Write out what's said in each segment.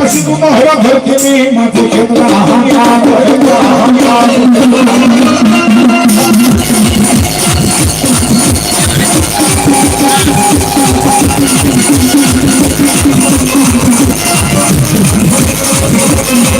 પછી તું તો હવા માથે ખેતરા હાંકાર હાંકાર એ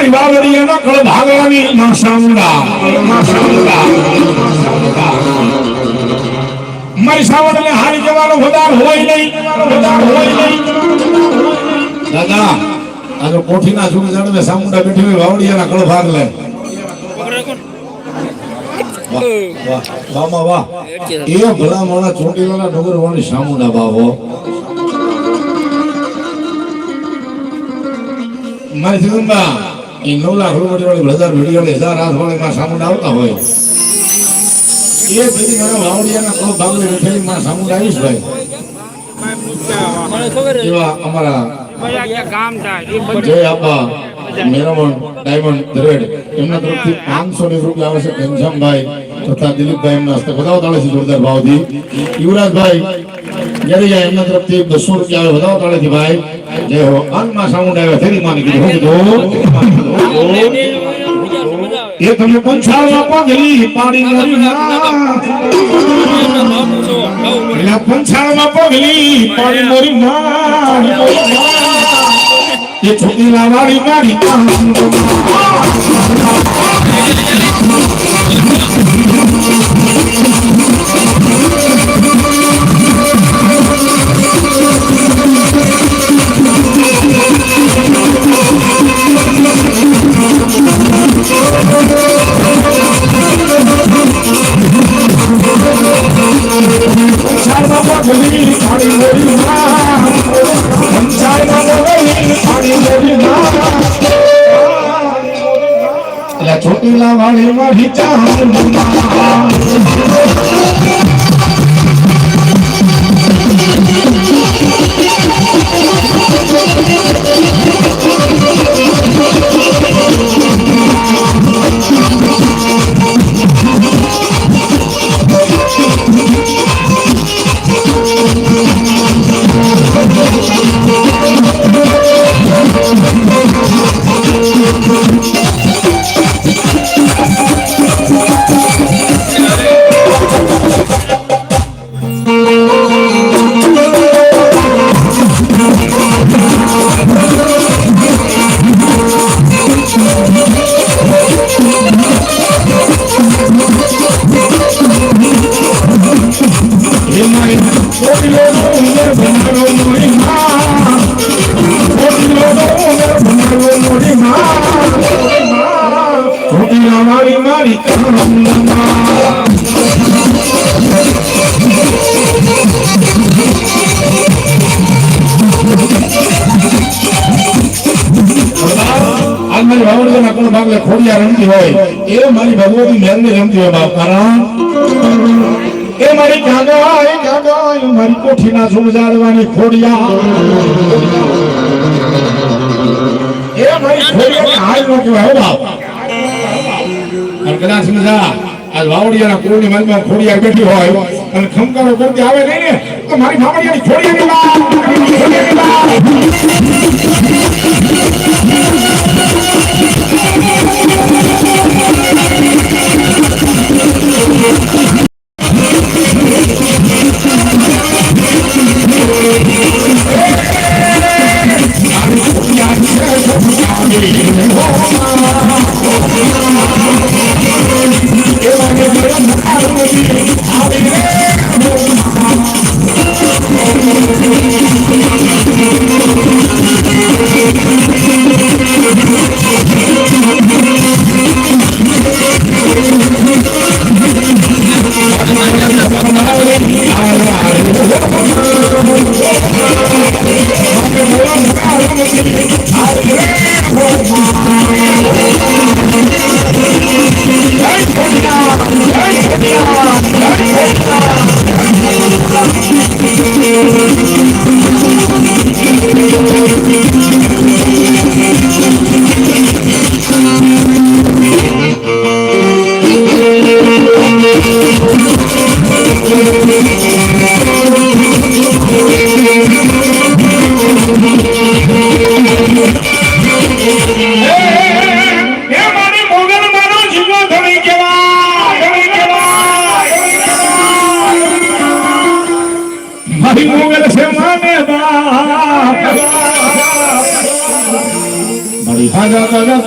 ગઈ? ક્યાં ગઈ મારી વાવડી એનો કળ ભાગવાની માં સામુંડા. માં સામુંડા. મારી સાવડને હારી જવાનો વધાર હોય નહીં. વધાર હોય નહીં. દાદા, આ તો કોઠીના સુખ કળ ભાગ લે. વાહ વાહ વાહ ભલા મોણા ચોટીલાના ડુંગર વાળી સામુંડા બાવો. મારી જીવનમાં એ નવ લાખ રૂપિયા હજાર હજાર હાથ વાળે માં સામુંડ આવતા હોય. એ દીદી મારા વાવડિયાના કોઈ ભાગને બેઠેલી માં સામુંડ આવીશ ભાઈ. એવા અમારા જય આપા, મેરામણ, ડાયમંડ દ્રેડ એમના પાંચસો ની રૂપિયા આવે છે ઘનશ્યામભાઈ તથા દિલીપભાઈ એમના છે જોરદાર યુવરાજભાઈ જાય એમના તરફથી બસો રૂપિયા બધા તાળેથી ભાઈ. જય હો. અન્નમાં સાઉન્ડ આવે, ફેરી માની કીધું કીધું એ તમે પંચાળમાં પગલી પાડી મારી એલા પગલી પાડી મારી માં એ છોકરીલા વાળી મારી. પંચાળમાં પગલી પાડી માં પંચાળમાં પગલી પાડી મારી માં છોકરીલા વાળી મારી ચાંદ એ મોરી મોરી મારી કોણ ભાગલે ખોડિયા રમતી એ મારી ભગવતી મેરની રમતી હોય બાપ, કારણ એ મારી કાગા એ એ મારી કોઠીના સુમજાડવાની ખોડિયા. એ મારી ખોડિયા હાલ નો કહેવાય બાપ. અને કદાચ મજા વાવડિયાના કુળની મનમાં ખોડિયા બેઠી હોય અને ખમકારો કરતી આવે નહીં ને, તો મારી મામડિયાની છોડીની વાત. Oh, my God.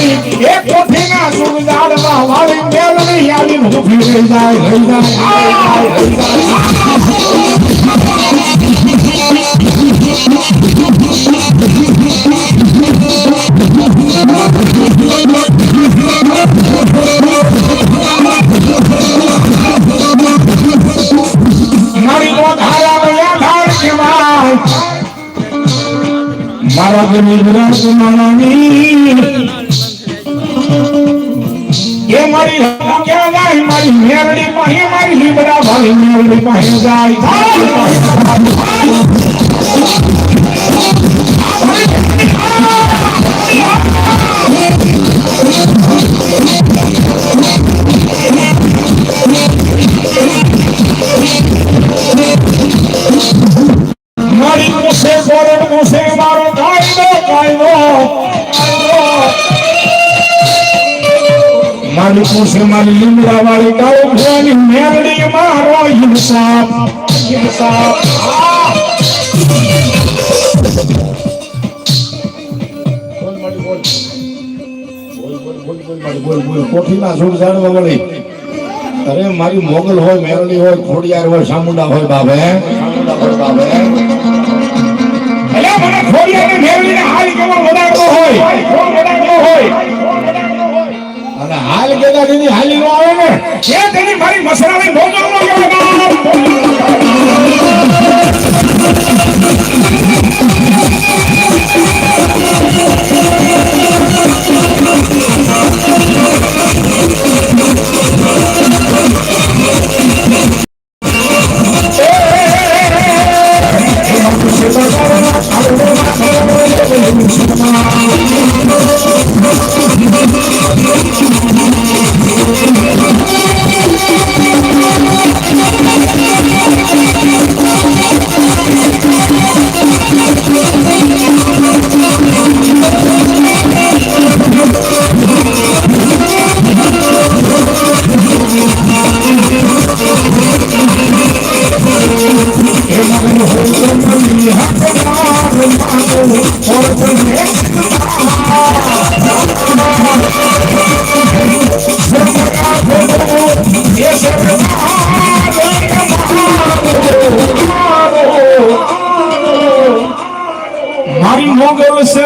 જાય મારી એક કોઠીના સુરદારમાં વાળી મેલની આવી ઊભી રહી જાય રહી જાય રહી જાય મારી એ મારી ક્યાં જાય મારી મેરડી પાસે મારી લીમડા ભાઈ મેરડી પાસે જાય મારી મુસે ગોરડ મુસે મારો કાયદો કાયદો મારી મુસે મારી લીમડા વાળી ગાઉ ભેની મેરડી મારો ઇન્સાફ ઇન્સાફ કોઠીના સુર જાણવા વળી અરે, મારી મોગલ હોય, મેરડી હોય, ખોડિયાર હોય સામુંડા હોય બાબે સામુંડા બાબે એટલે મને ખોડિયાર હોય. હાલ કેતા દીદી હાલી નો આવે ને? એ તેની મારી મસરાની મોગલ મારી મોગલ છે